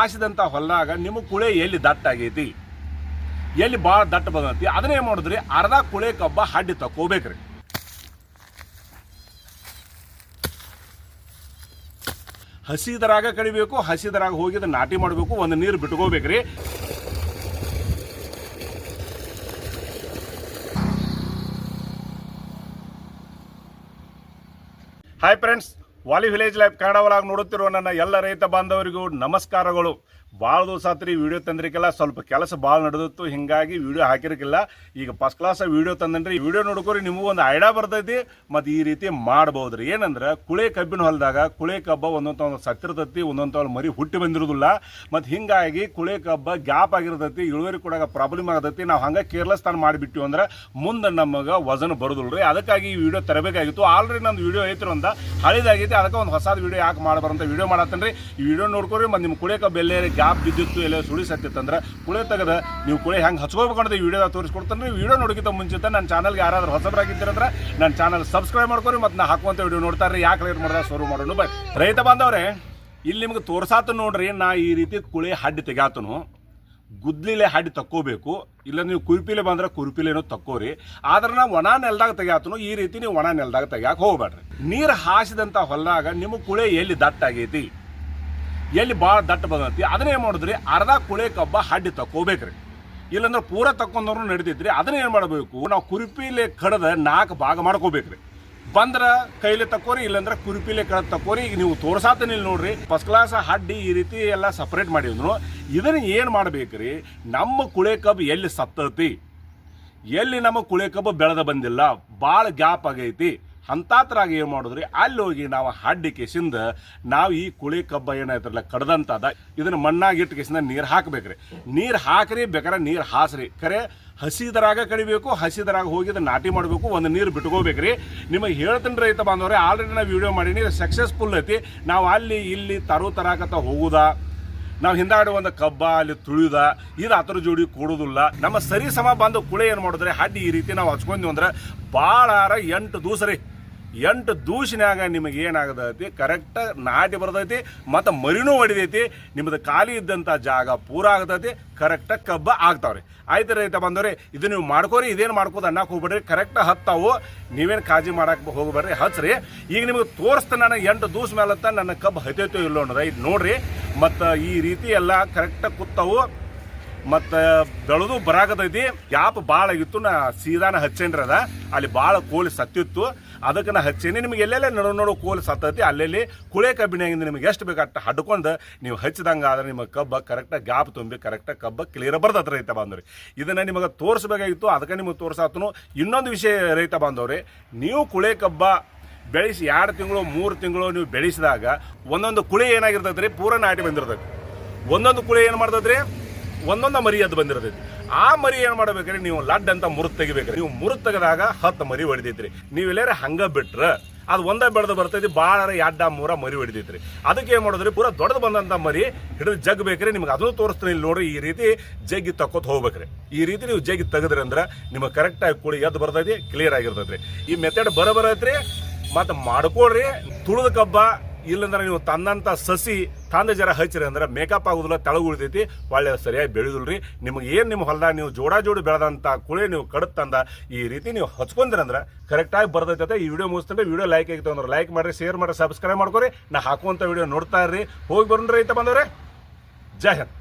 ಹಾಸಿದಂಥ ಹೊಲದಾಗ ನಿಮ್ಮ ಕುಳೆ ಎಲ್ಲಿ ದಟ್ಟ ಆಗೈತಿ? ಎಲ್ಲಿ ಭಾಳ ದಟ್ಟ ಬಂದೈತಿ ಅದನ್ನ ಏನು ಮಾಡಿದ್ರಿ? ಅರ್ಧ ಕುಳೆ ಕಬ್ಬ ಹಡ್ಡಿ ತಕ್ಕೋಬೇಕ್ರಿ. ಹಸಿದರಾಗ ಕಡಿಬೇಕು, ಹಸಿದರಾಗ ಹೋಗಿದ ನಾಟಿ ಮಾಡಬೇಕು, ಒಂದು ನೀರು ಬಿಟ್ಕೋಬೇಕ್ರಿ. Hi friends Vali village life Kannada ಒಳಗೆ ನೋಡುತ್ತಿರುವ ನನ್ನ ಎಲ್ಲ ರೈತ ಬಾಂಧವರಿಗೂ ನಮಸ್ಕಾರಗಳು. ಭಾಳ ದಿವಸ ಆತ್ರಿ ವಿಡಿಯೋ ತಂದ್ರಿಕಲ್ಲ. ಸ್ವಲ್ಪ ಕೆಲಸ ಭಾಳ ನಡೆದಿತ್ತು, ಹಿಂಗಾಗಿ ವಿಡಿಯೋ ಹಾಕಿರಕಿಲ್ಲ. ಈಗ ಫಸ್ಟ್ ಕ್ಲಾಸ್ ವಿಡಿಯೋ ತಂದನ್ರಿ. ವಿಡಿಯೋ ನೋಡ್ಕೊರಿ, ನಿಮಗೂ ಒಂದು ಐಡಿಯಾ ಬರ್ತೈತಿ. ಮತ್ತು ಈ ರೀತಿ ಮಾಡ್ಬೋದ್ರಿ. ಏನಂದ್ರೆ, ಕುಳೆ ಕಬ್ಬಿನ ಹೊಲದಾಗ ಕುಳೆ ಕಬ್ಬ ಒಂದೊಂದು ಒಂದು ಸತ್ತಿರ್ತೈತಿ ಒಂದೊಂದು ಒಂದು ಮರಿ ಹುಟ್ಟಿ ಬಂದಿರೋದಿಲ್ಲ. ಮತ್ತು ಹಿಂಗಾಗಿ ಕುಳೆ ಕಬ್ಬ ಗ್ಯಾಪ್ ಆಗಿರ್ತೈತಿ, ಇಳುವರಿ ಕೊಡಾಗ ಪ್ರಾಬ್ಲಮ್ ಆಗತೈತಿ. ನಾವು ಹಂಗೆ ಕೇರ್ಲೆಸ್ ತಾನು ಮಾಡಿಬಿಟ್ಟಿವಿ ಅಂದ್ರೆ ಮುಂದೆ ನಮಗೆ ವಜನ ರೀ ಅದಕ್ಕಾಗಿ ಈ ವಿಡಿಯೋ ತರಬೇಕಾಗಿತ್ತು. ಆಲ್ರೆಡಿ ನಂದು ವಿಡಿಯೋ ಐತ್ರಿ ಅಂತ ಹಳಿದಾಗೈತಿ, ಅದಕ್ಕೆ ಒಂದು ಹೊಸದ ವಿಡಿಯೋ ಯಾಕೆ ಮಾಡಬಾರಂತ ವಿಡಿಯೋ ಮಾಡತ್ತೇನ್ರಿ. ಈ ವಿಡಿಯೋ ನೋಡ್ಕೊರಿ ಮತ್ತು ನಿಮ್ಮ ಕುಳೆ ಕಬ್ಬ ಎಲ್ಲೇ ಗ್ಯಾಪ್ ಬಿದ್ದಿತ್ತು, ಎಲ್ಲ ಸುಳಿ ಸತ್ತಿತ್ತಂದ್ರೆ ಕುಳೆ ತೆಗೆದ ನೀವು ಕುಳೆ ಹೆಂಗೆ ಹಚ್ಕೋಬೇಕು ಅಂತ ಈ ವಿಡಿಯೋ ತೋರಿಸ್ಕೊಡ್ತಾನೆ. ನೀವು ವಿಡಿಯೋ ನೋಡೋಕ್ಕಿಂತ ಮುಂಚಿತ ನನ್ನ ಚಾನಲ್ಗೆ ಯಾರಾದ್ರೂ ಹೊಸಬರಾಗಿದ್ದೀರಂದ್ರೆ ನನ್ನ ಚಾನಲ್ ಸಬ್ಸ್ಕ್ರೈಬ್ ಮಾಡ್ಕೊರಿ ಮತ್ತು ನಾ ಹಾಕುವಂಥ ವಿಡಿಯೋ ನೋಡ್ತಾರೆ ಯಾಕೆ ಲೇಟ್ ಮಾಡಿದ್ರೆ ಶುರು ಮಾಡೋಣ ಬೈ ರೈತ ಬಾಂಧವ್ರೆ, ಇಲ್ಲಿ ನಿಮ್ಗೆ ತೋರ್ಸಾತು ನೋಡ್ರಿ, ನಾ ಈ ರೀತಿ ಕುಳೆ ಹಡ್ಡಿ ತೆಗ್ಯಾತನು. ಗುದ್ಲಿಲೆ ಹಾಡಿ ತಕ್ಕೋಬೇಕು. ಇಲ್ಲ ನೀವು ಕುರ್ಪಿಲೆ ಬಂದ್ರೆ ಕುರುಪಿಲೇನೋ ತಕ್ಕೋರಿ. ಆದ್ರೆ ನಾವು ಒಣ ನೆಲದಾಗ ತೆಗ್ಯಾತನು, ಈ ರೀತಿ ನೀವು ಒಣ ನೆಲದಾಗ ತೆಗ್ಯಾಕ ಹೋಗ್ಬೇಡ್ರಿ. ನೀರು ಹಾಸಿದಂಥ ಹೊಲದಾಗ ನಿಮ್ಮ ಕುಳೆ ಎಲ್ಲಿ ದಟ್ಟ ಆಗೈತಿ ಎಲ್ಲಿ ಭಾಳ ದಟ್ಟ ಬಂದೈತಿ ಅದನ್ನ ಏನು ಮಾಡಿದ್ರಿ? ಅರ್ಧ ಕುಳೆ ಕಬ್ಬ ಹಡ್ಡಿ ತಕ್ಕೋಬೇಕ್ರಿ. ಇಲ್ಲಂದ್ರೆ ಪೂರ ತಕ್ಕೊಂಡವ್ರು ನಡೆದಿದ್ರಿ, ಅದನ್ನ ಏನು ಮಾಡಬೇಕು? ನಾವು ಕುರುಪಿಲೆ ಕಡದ ನಾಲ್ಕು ಭಾಗ ಮಾಡ್ಕೋಬೇಕ್ರಿ. ಬಂದ್ರ ಕೈಲಿ ತಕ್ಕೋರಿ, ಇಲ್ಲಂದ್ರೆ ಕುರುಪಿಲೆ ಕಡದ ತಕ್ಕೋರಿ, ಈಗ ನೀವು ತೋರಿಸಾತನಿಲ್ಲ ನೋಡ್ರಿ ಫಸ್ಟ್ ಕ್ಲಾಸ್ ಹಡ್ಡಿ ಈ ರೀತಿ ಎಲ್ಲ ಸಪ್ರೇಟ್ ಮಾಡಿದ್ರು. ಇದನ್ನ ಏನು ಮಾಡ್ಬೇಕ್ರಿ? ನಮ್ಮ ಕುಳೆ ಕಬ್ಬು ಎಲ್ಲಿ ಸತ್ತತಿ? ಎಲ್ಲಿ ನಮ್ಮ ಕುಳೆ ಕಬ್ಬು ಬೆಳೆದ ಬಂದಿಲ್ಲ? ಭಾಳ ಗ್ಯಾಪ್ ಆಗೈತಿ. ಅಂತಾತ್ರಾಗ ಏನು ಮಾಡಿದ್ರಿ? ಅಲ್ಲಿ ಹೋಗಿ ನಾವು ಹಡ್ಡಿ ಕೆಸಿಂದ ನಾವು ಈ ಕುಳಿ ಕಬ್ಬ ಏನಾಯ್ತಲ್ಲ ಕಡ್ದಂತದ, ಇದನ್ನ ಮಣ್ಣಾಗಿಟ್ಟು ಕೆಸಿಂದ ನೀರು ಹಾಕ್ಬೇಕ್ರಿ. ನೀರು ಹಾಕ್ರಿ ಬೇಕಾದ್ರೆ ನೀರು ಹಾಸ್ರಿ. ಖರೆ ಹಸಿದರಾಗ ಕಡಿಬೇಕು, ಹಸಿದರಾಗ ಹೋಗಿ ಇದನ್ನ ನಾಟಿ ಮಾಡಬೇಕು, ಒಂದು ನೀರು ಬಿಟ್ಕೋಬೇಕ್ರಿ. ನಿಮಗೆ ಹೇಳ್ತೀನಿ ರೈತ ಬಾಂಧವ್ರೆ, ಆಲ್ರೆಡಿ ನಾವು ವಿಡಿಯೋ ಮಾಡೀನಿ ಸಕ್ಸಸ್ಫುಲ್ ಐತಿ. ನಾವು ಅಲ್ಲಿ ಇಲ್ಲಿ ತರು ತರಾಕತ್ತ ಹೋಗುದ, ನಾವು ಹಿಂದಾಡಿ ಒಂದು ಕಬ್ಬ ಅಲ್ಲಿ ತುಳಿದ, ಇದು ಅದ್ರ ಜೋಡಿ ಕೊಡೋದಿಲ್ಲ. ನಮ್ಮ ಸರಿ ಸಮ ಬಂದು ಕುಳೆ ಏನು ಮಾಡಿದ್ರೆ, ಹಡ್ಡಿ ಈ ರೀತಿ ನಾವು ಹಚ್ಕೊಂಡ್ವಿ ಅಂದ್ರೆ ಭಾಳ ಎಂಟು ದಿವಸ ರೀ. ಎಂಟು ದೂಷಿನಾಗ ನಿಮಗೆ ಏನಾಗದೈತಿ ಕರೆಕ್ಟ್ ನಾಟಿ ಬರ್ತೈತಿ, ಮತ್ತು ಮರಿನೂ ಹೊಡಿದೈತಿ ನಿಮ್ಮದು ಖಾಲಿ ಇದ್ದಂಥ ಜಾಗ ಪೂರ ಆಗ್ತೈತಿ ಕರೆಕ್ಟಾಗಿ ಕಬ್ಬ ಆಗ್ತಾವ್ರಿ. ಆಯ್ತು ರೈತ ಬಂದವ್ರಿ, ಇದು ನೀವು ಮಾಡ್ಕೋರಿ, ಇದೇನು ಮಾಡ್ಕೋದು ಅನ್ನಕ್ಕೆ ಹೋಗ್ಬೇಡ್ರಿ ಕರೆಕ್ಟಾಗಿ ಹತ್ತಾವು. ನೀವೇನು ಕಾಳಜಿ ಮಾಡಕ್ಕೆ ಹೋಗ್ಬೇಡ್ರಿ ಹಚ್ಚ್ರಿ ಈಗ ನಿಮಗೆ ತೋರಿಸ್ತ ನಾನು ಎಂಟು ದೂಸ ಮೇಲತ್ತ ನನ್ನ ಕಬ್ಬು ಹತ್ತೈತೋ ಇಲ್ಲೋ ಇದು ನೋಡ್ರಿ. ಮತ್ತು ಈ ರೀತಿ ಎಲ್ಲ ಕರೆಕ್ಟಾಗಿ ಕೂತಾವು ಮತ್ತು ಬೆಳೆದು ಬರಾಗದೈತಿ ಗ್ಯಾಪ್ ಭಾಳ ಆಗಿತ್ತು, ನಾ ಸೀದಾನ ಹಚ್ಚೇನ್ರಿ ಅದ. ಅಲ್ಲಿ ಭಾಳ ಕೋಳಿ ಸತ್ತಿತ್ತು. ಅದಕ್ಕೆ ನಾ ಹಚ್ಚೇನಿ, ನಿಮ್ಗೆ ಎಲ್ಲೆಲ್ಲ ನಡು ನಡು ಕೋಲು ಸತ್ತೈತಿ. ಅಲ್ಲೆಲ್ಲಿ ಕುಳೆ ಕಬ್ಬಿನಾಗಿಂದ ನಿಮ್ಗೆ ಎಷ್ಟು ಬೇಕಾಗ್ತ ಹಡ್ಕೊಂಡು ನೀವು ಹಚ್ಚಿದಂಗೆ ಆದ್ರೆ ನಿಮ್ಮ ಕಬ್ಬ ಕರೆಕ್ಟಾಗಿ ಗ್ಯಾಪ್ ತುಂಬಿ ಕರೆಕ್ಟಾಗಿ ಕಬ್ಬ ಕ್ಲಿಯರ್ ಬರ್ತೈತೆ ರೈತ ಬಾಂಧವ್ರಿ. ಇದನ್ನು ನಿಮಗೆ ತೋರಿಸ್ಬೇಕಾಗಿತ್ತು, ಅದಕ್ಕೆ ನಿಮಗೆ ತೋರಿಸಾತನು. ಇನ್ನೊಂದು ವಿಷಯ ರೈತ ಬಾಂಧವ್ರಿ, ನೀವು ಕುಳೆ ಕಬ್ಬ ಬೆಳೆಸಿ ಎರಡು ತಿಂಗಳು, ಮೂರು ತಿಂಗಳು ನೀವು ಬೆಳೆಸಿದಾಗ ಒಂದೊಂದು ಕುಳಿ ಏನಾಗಿರ್ತೈತೆ ರೀ ಪೂರ ನಾಟಿ ಬಂದಿರ್ತೈತಿ. ಒಂದೊಂದು ಕುಳಿ ಏನು ಮಾಡ್ತೈತೆ ರೀ ಒಂದೊಂದು ಮರಿ ಅದು ಬಂದಿರ್ತೈತಿ ಆ ಮರಿ ಏನು ಮಾಡ್ಬೇಕ್ರಿ? ನೀವು ಲಡ್ ಅಂತ ಮುರು ತೆಗಿಬೇಕ್ರಿ. ನೀವು ಮುರು ತೆಗೆದಾಗ ಹತ್ತು ಮರಿ ಹೊಡಿತೈತ್ರಿ ನೀವು ಎಲ್ಲಾರ ಹಂಗ ಬಿಟ್ರ ಅದು ಒಂದೇ ಬೆಳೆದು ಬರ್ತೈತಿ ಭಾಳ ಎಡ್ಡ ಮೂರ ಮರಿ ಹೊಡಿತೈತ್ರಿ ಅದಕ್ಕೆ ಏನು ಮಾಡೋದ್ರಿ? ಪೂರಾ ದೊಡ್ಡದು ಬಂದಂಥ ಮರಿ ಹಿಡಿದು ಜಗ್ ಬೇಕ್ರಿ. ನಿಮ್ಗೆ ಅದನ್ನು ತೋರಿಸ್ತೀನಿ ಇಲ್ಲಿ ನೋಡ್ರಿ, ಈ ರೀತಿ ಜಗ್ಗಿ ತಕ್ಕೋತ ಹೋಗ್ಬೇಕ್ರಿ. ಈ ರೀತಿ ನೀವು ಜಗ್ಗಿ ತೆಗೆದ್ರಿ ಅಂದ್ರೆ ನಿಮಗೆ ಕರೆಕ್ಟಾಗಿ ಕೂಡಿ ಎದ್ದು ಬರ್ತೈತಿ ಕ್ಲಿಯರ್ ಆಗಿರ್ತೈತ್ರಿ. ಈ ಮೆಥಡ್ ಬರ ಬರತ್ರಿ, ಮತ್ತು ಮಾಡ್ಕೊಳ್ರಿ, ತುಳಿದ ಕಬ್ಬ ಇಲ್ಲಂದ್ರೆ ನೀವು ತಂದಂಥ ಸಸಿ ತಂದ ಜರ ಹಚ್ಚಿರಿ ಅಂದ್ರೆ ಮೇಕಪ್ ಆಗೋದಿಲ್ಲ, ತಳಗು ಉಳಿತೈತಿ, ಒಳ್ಳೆ ಸರಿಯಾಗಿ ಬೆಳೆದಿಲ್ರಿ ನಿಮ್ಗೆ ಏನು ನಿಮ್ಮ ಹೊಲದಾಗ ನೀವು ಜೋಡ ಜೋಡಿ ಬೆಳೆದಂಥ ಕುಳೆ ನೀವು ಕಡುತ್ತಂದ ಈ ರೀತಿ ನೀವು ಹಚ್ಕೊಂಡಿರಂದ್ರೆ ಕರೆಕ್ಟಾಗಿ ಬರ್ತೈತೆ ಈ ವಿಡಿಯೋ ಮುಗಿಸ್ತಂದ್ರೆ ವಿಡಿಯೋ ಲೈಕ್ ಆಗಿತ್ತು ಅಂದ್ರೆ ಲೈಕ್ ಮಾಡಿರಿ ಶೇರ್ ಮಾಡಿರಿ ಸಬ್ಸ್ಕ್ರೈಬ್ ಮಾಡ್ಕೊರಿ. ನಾ ಹಾಕುವಂಥ ವಿಡಿಯೋ ನೋಡ್ತಾ ಇರ್ರಿ. ಹೋಗಿ ಬರ್ರಿ ರೈತ ಬಂದವ್ರೆ. ಜೈ ಹಿಂದ್.